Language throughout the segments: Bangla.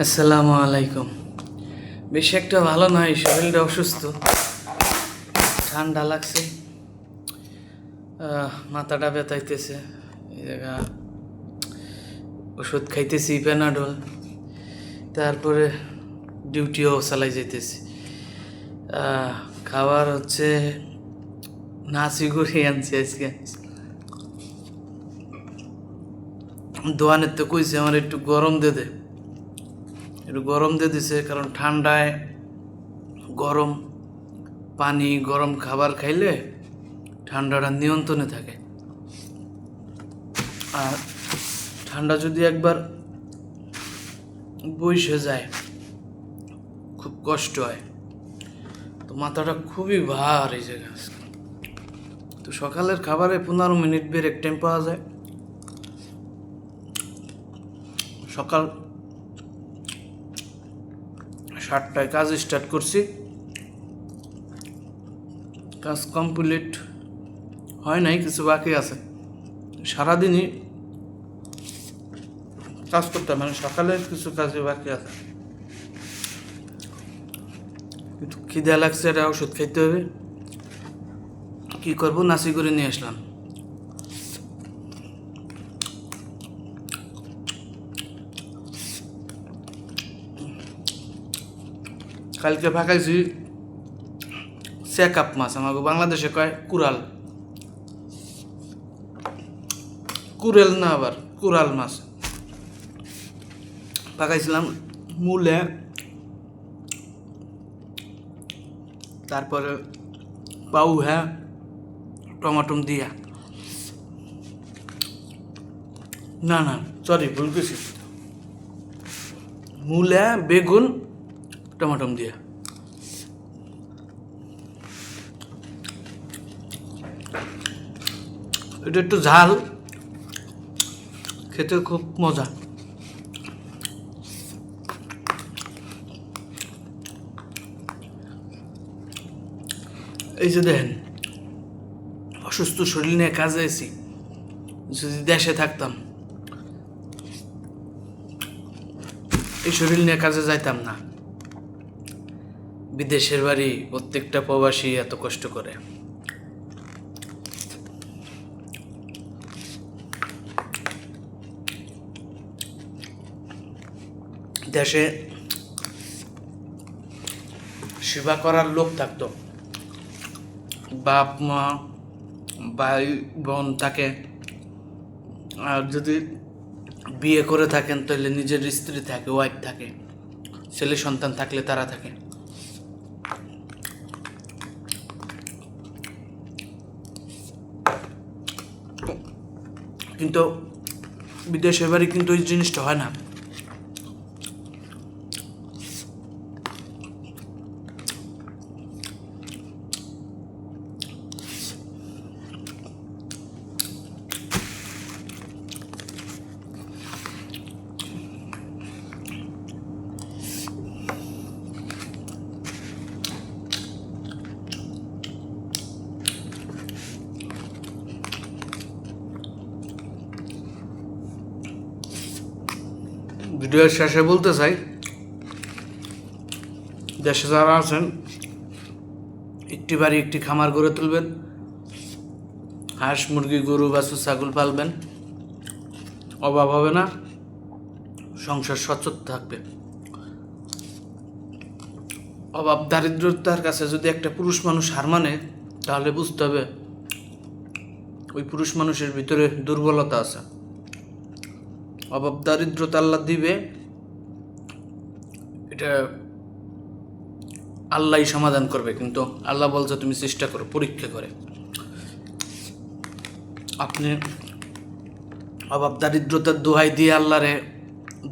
আসসালামু আলাইকুম। বেশি একটা ভালো নয়, শরীরটা অসুস্থ। ঠান্ডা লাগছে। মাথাটা ব্যথাইতেছে। এই জায়গা ওষুধ খাইতেছি প্যানাডল তারপরে ডিউটিও চালাই যাইতেছি। খাবার হচ্ছে নাচি গুড়ি আনছি আজকে। দোয়ানের তো কইছে, আমার একটু গরম দে দে। একটু গরম দিয়ে দিছে, কারণ ঠান্ডায় গরম পানি, গরম খাবার খাইলে ঠান্ডাটা নিয়ন্ত্রণে থাকে। আর ঠান্ডা যদি একবার বইসে যায়, খুব কষ্ট হয়। তো মাথাটা খুবই ভার এই জায়গা তো সকালের খাবারে পনেরো মিনিট ব্রেক টাইম পাওয়া যায়। সকাল সাতটায় কাজ স্টার্ট করছি। কাজ কমপ্লিট হয় নাই, কিছু বাকি আছে। সারাদিনই কাজ করতে মানে সকালে কিছু কাজে বাকি আছে। একটু খিদে লাগছে, এটা ওষুধ খাইতে হবে। কী করব? নাসি করে নিয়ে আসলাম। কালকে ফাঁকাইছি চেকআপ মাছ আমাকে বাংলাদেশে কয় কুরাল কুরেল না আবার কুরাল মাছ। পাকাইছিলাম মূলে। তারপরে পাউ হ্যাঁ টমাটম দিয়া। না না সরি ভুল গেছি মূলা, বেগুন টমাটম দিয়া। এটা একটু ঝাল খেতে খুব মজা। এই যে দেখেন, অসুস্থ শরীর নিয়ে কাজে আছি যদি দেশে থাকতাম, এই শরীর নিয়ে কাজে যাইতাম না। বিদেশের বাড়ি প্রত্যেকটা প্রবাসী এত কষ্ট করে। দেশে সেবা করার লোক থাকতো। বাপ, মা, ভাই, বোন থাকে। আর যদি বিয়ে করে থাকেন, তাহলে নিজের স্ত্রী থাকে ওয়াইফ থাকে। ছেলে সন্তান থাকলে তারা থাকে। কিন্তু বিদেশের বাড়ি কিন্তু ওই জিনিসটা হয় না। ভিডিওর শেষে বলতে চাই, দেশে যারা আছেন, একটি বাড়ি একটি খামার গড়ে তুলবেন, হাঁস, মুরগি, গরু, বাছুর, ছাগল পালবেন, অভাব হবে না, সংসার সচ্ছল থাকবে। অভাব, দারিদ্রতার কাছে যদি একটা পুরুষ মানুষ হার মানে তাহলে বুঝতে হবে ওই পুরুষ মানুষের ভিতরে দুর্বলতা আছে। অভাব দারিদ্রতা আল্লাহ দিবে, এটা আল্লাহই সমাধান করবে, কিন্তু আল্লাহ বলছে তুমি চেষ্টা করো, পরীক্ষা করে। আপনি অভাব দারিদ্রতার দোহাই দিয়ে আল্লাহরে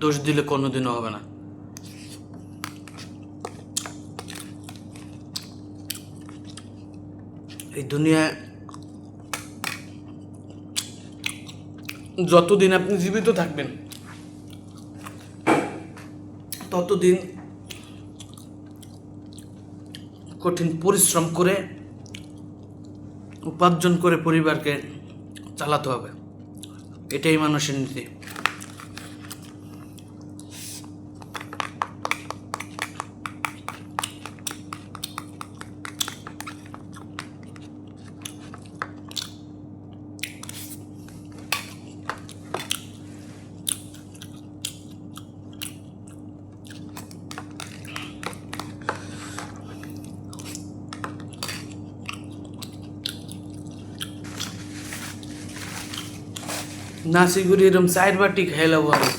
দোষ দিলে কোনোদিনও হবে না। এই দুনিয়ায় যতদিন আপনি জীবিত থাকবেন, ততদিন কঠিন পরিশ্রম করে, উপার্জন করে পরিবারকে চালাতে হবে। এটাই মানুষের নীতি। নাসিগুড়ি এরম চার বাটি খাইলে বলে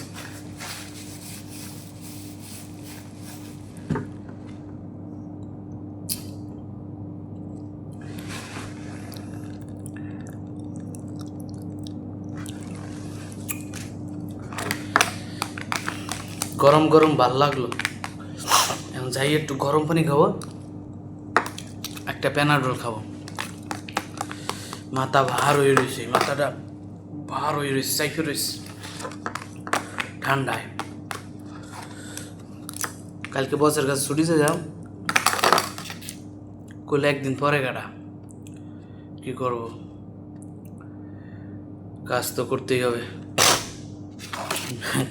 গরম গরম ভালো লাগল। এখন যাই একটু গরম পানি খাব। একটা প্যানাডোল খাব। মাথা ভার হয়ে রয়েছে মাথাটা ভার হয়ে রয়েছে রয়েছে ঠান্ডায় কালকে বসের কাছে ছুটিতে যাও। করলে একদিন পরে কাটা। কি করব? কাজ তো করতেই হবে।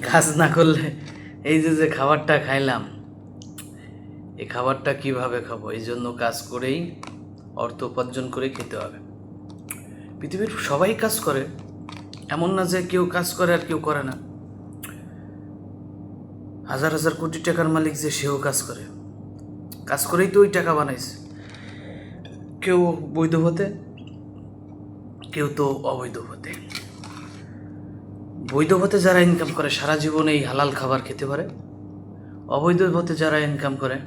কাজ না করলে এই যে যে খাবারটা খাইলাম, এই খাবারটা কীভাবে খাব? এই জন্য কাজ করেই অর্থ উপার্জন করে খেতে হবে। পৃথিবীর সবাই কাজ করে। এমন না যে কেউ কাজ করে আর কেউ করে না। হাজার হাজার কোটি টাকার মালিক যে সেও কাজ করে। কাজ করেই তো ওই টাকা বানাইছে। কেউ বৈধ হতে, কেউ তো অবৈধ হতে। বৈধ পথে যারা ইনকাম করে, সারা জীবন এই হালাল খাবার খেতে পারে। অবৈধ পথে যারা ইনকাম করে,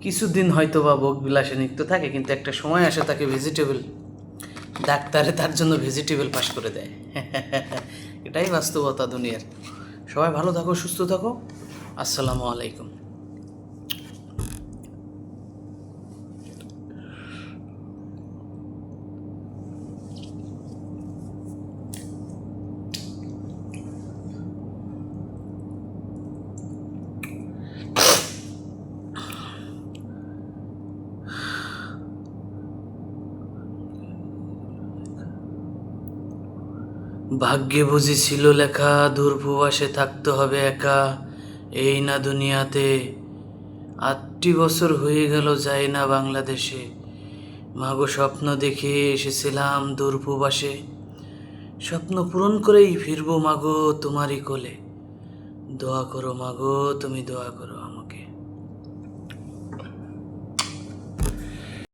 কিছুদিন হয়তো বা ভোগ বিলাসে নিত্য থাকে, কিন্তু একটা সময় আসে তাকে ভেজিটেবল ডাক্তারে তার জন্য ভেজিটেবল পাস করে দেয়। এটাই বাস্তবতা দুনিয়ার। সবাই ভালো থাকো, সুস্থ থাকো। আসসালামু আলাইকুম। ভাগ্যে বুঝি ছিল লেখা দূরপ্রবাসে থাকতে হবে একা। এই না দুনিয়াতে। আটটি বছর হয়ে গেল, যায় না বাংলাদেশে। মাগো স্বপ্ন দেখে এসেছিলাম দূরপ্রবাসে স্বপ্ন পূরণ করেই ফিরবো মাগো তোমারই কোলে। দোয়া করো মাগো, তুমি দোয়া করো।